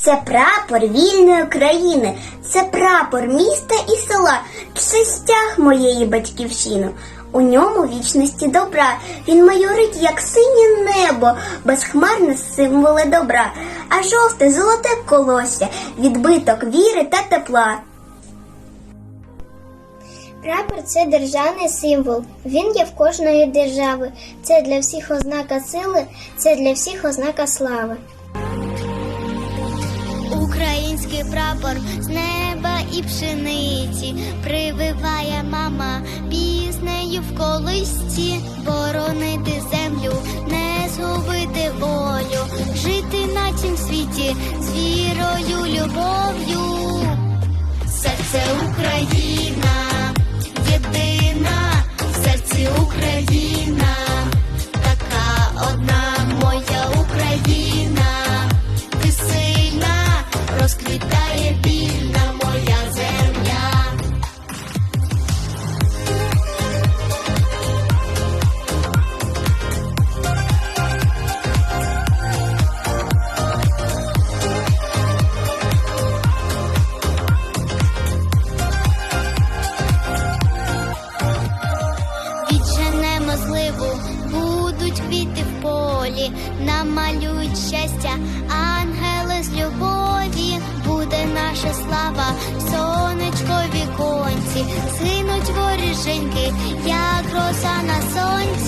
Це прапор вільної країни, це прапор міста і села, це стяг моєї батьківщини. У ньому вічності добра. Він майорить, як синє небо, безхмарне символи добра, а жовте золоте колосся, відбиток віри та тепла. Прапор це державний символ. Він є в кожної держави. Це для всіх ознака сили, це для всіх ознака слави. Український прапор з неба і пшениці. Прививає мама піснею в колисці, боронити землю, не згубити волю, жити на цім світі з вірою, любов'ю. Серце Україна, розквітає вільна моя земля. Відженемо зливу, будуть квіти в полі, намалюють щастя, ангели з любові, згинуть воріженьки, як роса на сонці.